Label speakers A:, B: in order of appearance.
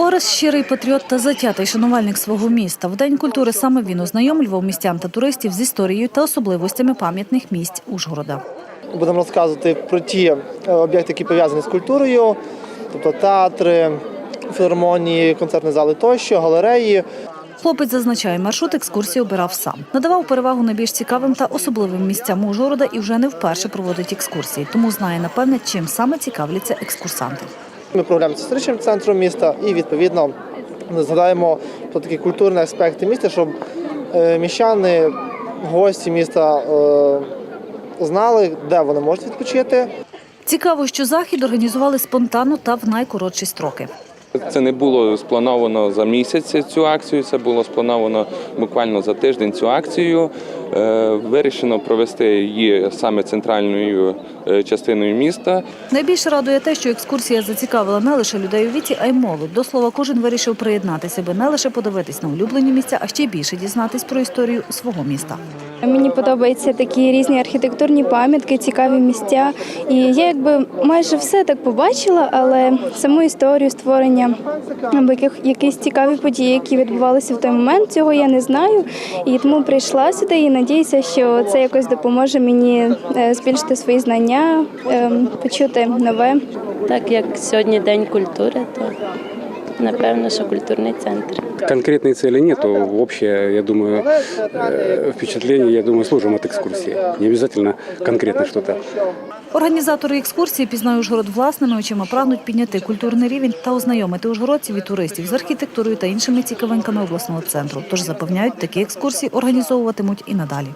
A: Орес щирий патріот та затятий шанувальник свого міста. В день культури саме він ознайомлював містян та туристів з історією та особливостями пам'ятних місць Ужгорода.
B: Будемо розказувати про ті е, об'єкти, які пов'язані з культурою, тобто театри, філармонії, концертні зали тощо, галереї.
A: Хлопець зазначає, маршрут екскурсії обирав сам. Надавав перевагу найбільш цікавим та особливим місцям Ужгорода і вже не вперше проводить екскурсії, тому знає напевне, чим саме цікавляться екскурсанти.
B: Ми програємося з історичним центром міста і відповідно згадаємо про такі культурні аспекти міста, щоб е, міщани, гості міста е, знали, де вони можуть відпочити.
A: Цікаво, що захід організували спонтанно та в найкоротші строки.
C: Це не було сплановано за місяць цю акцію, це було сплановано буквально за тиждень цю акцію. Е, Вирішено провести її саме центральною е, частиною міста.
A: Найбільше радує те, що екскурсія зацікавила не лише людей у віці, а й молодь. До слова, кожен вирішив приєднатися, аби не лише подивитись на улюблені місця, а ще більше дізнатись про історію свого міста.
D: Мені подобаються такі різні архітектурні пам'ятки, цікаві місця. І я якби майже все так побачила, але саму історію створення або яких якісь цікаві події, які відбувалися в той момент, цього я не знаю. І тому прийшла сюди і надіюся, що це якось допоможе мені е, збільшити свої знання, ем, почути нове.
E: Так як сьогодні День культури, то напевно, що культурний центр.
F: Конкретной цели нету. Общее, я думаю, э, впечатление, я думаю, служим от экскурсии. Не обязательно конкретно что-то.
A: Організатори екскурсії «Пізнай Ужгород власними очима прагнуть підняти культурний рівень та ознайомити ужгородців і туристів з архітектурою та іншими цікавинками обласного центру. Тож запевняють, такі екскурсії організовуватимуть і надалі.